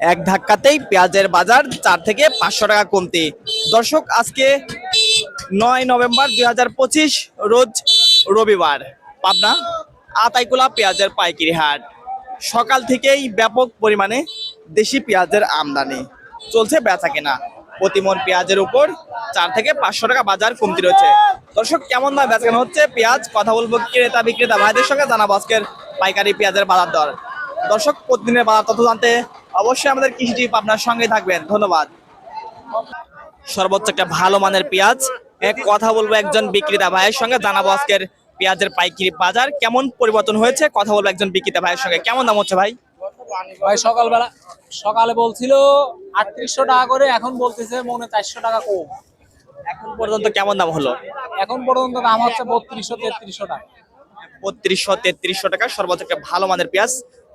এক ধাক্কাতেই পেঁয়াজের বাজার চার থেকে পাঁচশো টাকা কমতি। দর্শক, আজকে নয় নভেম্বর দুই হাজার পঁচিশ, রোজ রবিবার। পাবনা, আতাইকুলা পেঁয়াজের পাইকারি হাট। সকাল থেকেই ব্যাপক পরিমাণে দেশি পেঁয়াজের আমদানি। চলছে বেচা কেনা। প্রতিমন পেঁয়াজের উপর চার থেকে পাঁচশো টাকা বাজার কমতি রয়েছে। দর্শক, কেমন দাম বেচা কেনা হচ্ছে? পেঁয়াজ, কথা বলব ক্রেতা, বিক্রেতা ভাইদের সঙ্গে জানাব আজকের পাইকারি পেঁয়াজের বাজার দর। দর্শক, প্রতিদিনের বাজার তথ্য জানতে অবশ্যই আমাদের কৃষি টিপ আপনার সঙ্গে থাকবেন। ধন্যবাদ। সর্বোচ্চ একটা ভালো মানের পেঁয়াজ। এক কথা বলব একজন বিক্রেতা ভাইয়ের সঙ্গে জানাব আজকের পেঁয়াজের পাইকারি বাজার। কেমন পরিবর্তন হয়েছে? কথা বলব একজন বিক্রেতা ভাইয়ের সঙ্গে। কেমন দাম হচ্ছে ভাই? ভাই সকালবেলা সকালে বলছিল আটত্রিশশো টাকা করে এখন বলতেছে মনে চারশো টাকা কম। এখন পর্যন্ত কেমন দাম হলো? এখন পর্যন্ত দাম হচ্ছে বত্রিশশো তেত্রিশশো টাকা। বত্রিশশো তেত্রিশশো টাকা সর্বোচ্চ একটা ভালো মানের পেঁয়াজ।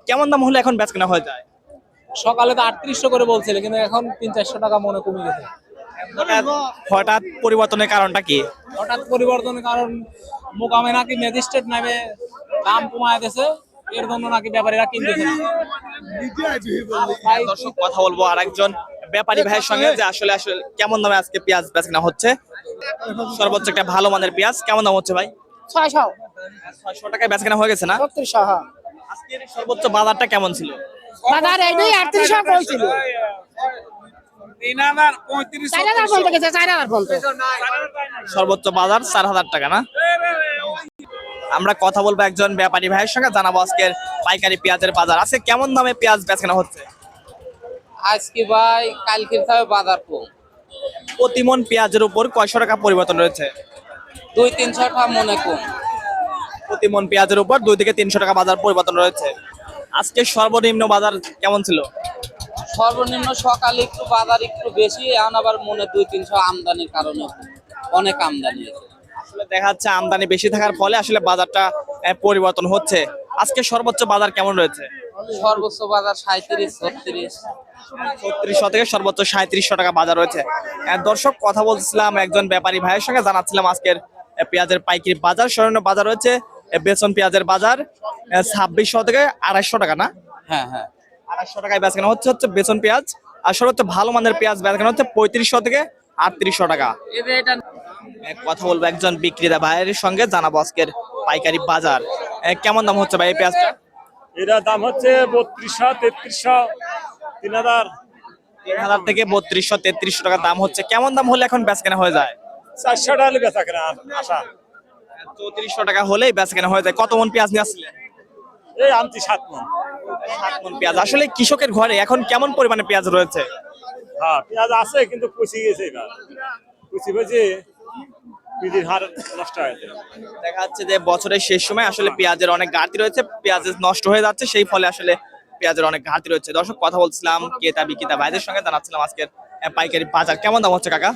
কেমন দাম হলে এখন বেচ কেনা হয়ে যায়? সকালে তো আটত্রিশশো করে বলছিল কিন্তু এখন তিন চারশো টাকা মনে কমে গেছে। হঠাৎ পরিবর্তনের কারণটা কি? হঠাৎ পরিবর্তনের কারণ মোকামে নাকি ম্যাজিস্ট্রেট নামে দাম কমায় দিয়েছে এর জন্য নাকি ব্যাপারীরা কিনতেছে না দর্শক কথা বলব আর একজন ব্যাপারী ভাইয়ের সঙ্গে যে আসলে আসলে কেমন দামে আজকে পেঁয়াজ বেচ কেনা হচ্ছে? সর্বোচ্চ একটা ভালো মানের পেঁয়াজ কেমন দাম হচ্ছে ভাই? ছয়শো। ছয়শো টাকায় বেচ কেনা হয়ে গেছে না? হ্যাঁ। আজকের সর্বোচ্চ বাজারটা কেমন ছিল? বাজার আটত্রিশশো কইছিল সর্বোচ্চ বাজার চার হাজার টাকা না? আমরা কথা বলব একজন ব্যাপারী ভাইয়ের সঙ্গে জানাব আজকের পাইকারি পেঁয়াজের বাজার। আছে কেমন দামে পেঁয়াজ বেচ হচ্ছে? আজকে ভাই কালকের বাজার কম। প্রতিমন পেঁয়াজের উপর কয়শো টাকা পরিবর্তন রয়েছে? দুই তিনশো টাকা মনে কম। প্রতিমন পেঁয়াজের উপর দুই থেকে তিনশো টাকা বাজার পরিবর্তন রয়েছে। আজকে সর্বনিম্ন বাজার কেমন ছিল? সর্বনিম্ন সকালে একটু বাজার একটু বেশি এখন আবার মনে দুই তিনশো আমদানির কারণে অনেক আমদানি আছে আসলে দেখা যাচ্ছে আমদানি বেশি থাকার ফলে আসলে বাজারটা পরিবর্তন হচ্ছে। আজকে সর্বোচ্চ বাজার কেমন রয়েছে? সর্বোচ্চ বাজার সাঁত্রিশ ছত্রিশ। ছত্রিশশো থেকে সর্বোচ্চ সাঁত্রিশশো টাকা বাজার রয়েছে। দর্শক কথা বলছিলাম একজন ব্যাপারী ভাইয়ের সঙ্গে জানাচ্ছিলাম আজকের পেঁয়াজের পাইকারি বাজার স্বর্ণ বাজার রয়েছে। বেসন পেঁয়াজের বাজার ছাব্বিশশো থেকে আড়াইশো টাকা না? হ্যাঁ হ্যাঁ। আড়াইশো টাকায় বেচকেনা হচ্ছে হচ্ছে বেসন পেঁয়াজ। আর হচ্ছে ভালো মানের পেঁয়াজ বেচকেনা হচ্ছে পঁয়ত্রিশশো থেকে আটত্রিশশো টাকা। কথা বলব একজন বিক্রেতা ভাইয়ের সঙ্গে জানাব আজকের পাইকারি বাজার। কেমন দাম হচ্ছে ভাই এই পেঁয়াজটা? এটার দাম হচ্ছে বত্রিশশো তেত্রিশশো তিন হাজার। তিন হাজার থেকে বত্রিশশো তেত্রিশশো টাকা দাম হচ্ছে। কেমন দাম হলে এখন বেচ কেনা হয়ে যায়? চারশো টাকা হলে বেচা কেনা আশা। চৌত্রিশশো টাকা হলেই বেচ কেনা হয়ে যায়। কত মন পেঁয়াজ নিয়ে আসছিলেন এই আনছি সাত মন। সাত মন পেঁয়াজ। আসলে কৃষকের ঘরে এখন কেমন পরিমাণে পেঁয়াজ রয়েছে? হ্যাঁ পেঁয়াজ আছে কিন্তু কুচি গেছে এবার। কুচি হার নষ্ট হয়েছে দেখা যাচ্ছে যে বছরের শেষ সময় আসলে পেঁয়াজের অনেক ঘাটতি রয়েছে। পেঁয়াজ নষ্ট হয়ে যাচ্ছে সেই ফলে আসলে পেঁয়াজের অনেক ঘাটতি রয়েছে। দর্শক কথা বলছিলাম ক্রেতা বিক্রেতা ভাইদের সঙ্গে জানাচ্ছিলাম আজকের পাইকারি বাজার। কেমন দাম হচ্ছে কাকা?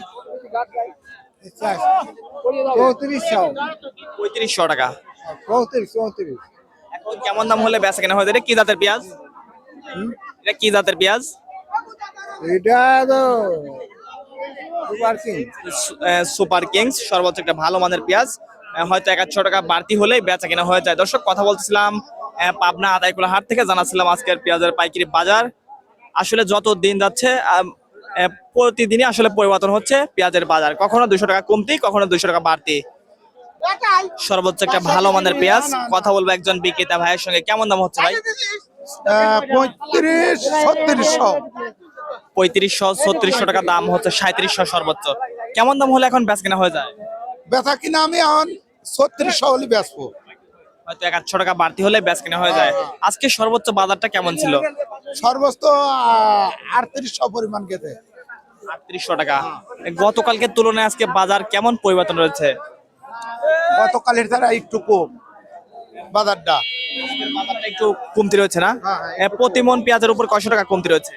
চৌত্রিশশো পঁয়ত্রিশশো টাকা। চৌত্রিশ চৌত্রিশ। এখন কেমন দাম হলে বেচা কেনা হয়ে এটা কি জাতের পেঁয়াজ? এটা কি জাতের পেঁয়াজ? এটা তো সুপার কিংস সর্বোচ্চ একটা ভালো মানের পেঁয়াজ। হয়তো এক আধশো টাকা বাড়তি হলেই বেচা কেনা হয়ে যায়। দর্শক কথা বলছিলাম পাবনা আদায়কুলা হাট থেকে জানাচ্ছিলাম আজকের পেঁয়াজের পাইকারি বাজার। আসলে যত দিন যাচ্ছে প্রতিদিনই আসলে পরিবর্তন হচ্ছে পেঁয়াজের বাজার। কখনো দুশো টাকা কমতি কখনো দুশো টাকা বাড়তি। সর্বোচ্চ একটা ভালো মানের পেঁয়াজ। কথা বলব একজন বিক্রেতা ভাইয়ের সঙ্গে। কেমন দাম হচ্ছে ভাই? পঁয়ত্রিশ ছত্রিশশো। পঁয়ত্রিশশো ছত্রিশশো টাকা দাম হচ্ছে সাঁত্রিশশো সর্বোচ্চ। কেমন দাম হলে এখন বেচ কেনা হয়ে যায়? বেচা কিনা আমি এখন ছত্রিশশো হলে বেচবো। হয়তো এক আটশো টাকা বাড়তি হলে বেচ কেনা হয়ে যায়। আজকে সর্বোচ্চ বাজারটা কেমন ছিল? সর্বোচ্চ আটত্রিশশো পরিমাণ খেতে। আটত্রিশশো টাকা। গতকালকের তুলনায় আজকে বাজার কেমন পরিবর্তন রয়েছে? গতকালের দ্বারা একটু কম। বাজারটা। বাজারটা একটু কমতি রয়েছে না? হ্যাঁ, এ, প্রতি মন পেঁয়াজের উপর কয়শো টাকা কমতি রয়েছে?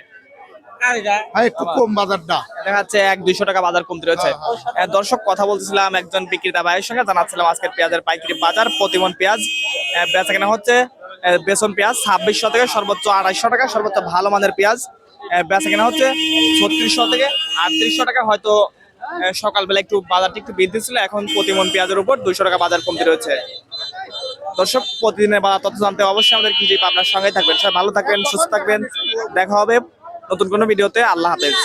হ্যাঁ একটু কম বাজারটা। দেখা যাচ্ছে এক দুইশো টাকা বাজার কমতি রয়েছে। দর্শক কথা বলছিলাম একজন বিক্রেতা ভাইয়ের সঙ্গে। জানাচ্ছিলাম আজকের পেঁয়াজের পাইকারি বাজার প্রতিমন পেঁয়াজ বেচা কেনা হচ্ছে। বেসন পেঁয়াজ, ছাব্বিশশো থেকে সর্বোচ্চ আড়াইশো টাকা, সর্বোচ্চ ভালো মানের পেঁয়াজ। বেচা কেনা হচ্ছে ছত্রিশশো থেকে আটত্রিশশো টাকা। হয়তো সকালবেলা একটু বাজারটি একটু বৃদ্ধি ছিল, এখন প্রতি মন পেঁয়াজের উপর দুইশো টাকা বাজার কমতি রয়েছে। দর্শক, প্রতিদিনের বাজার তথ্য জানতে অবশ্যই আমাদের কি আপনার সঙ্গে থাকবেন। সবাই ভালো থাকবেন, সুস্থ থাকবেন। দেখা হবে নতুন কোনো ভিডিওতে। আল্লাহ হাফেজ।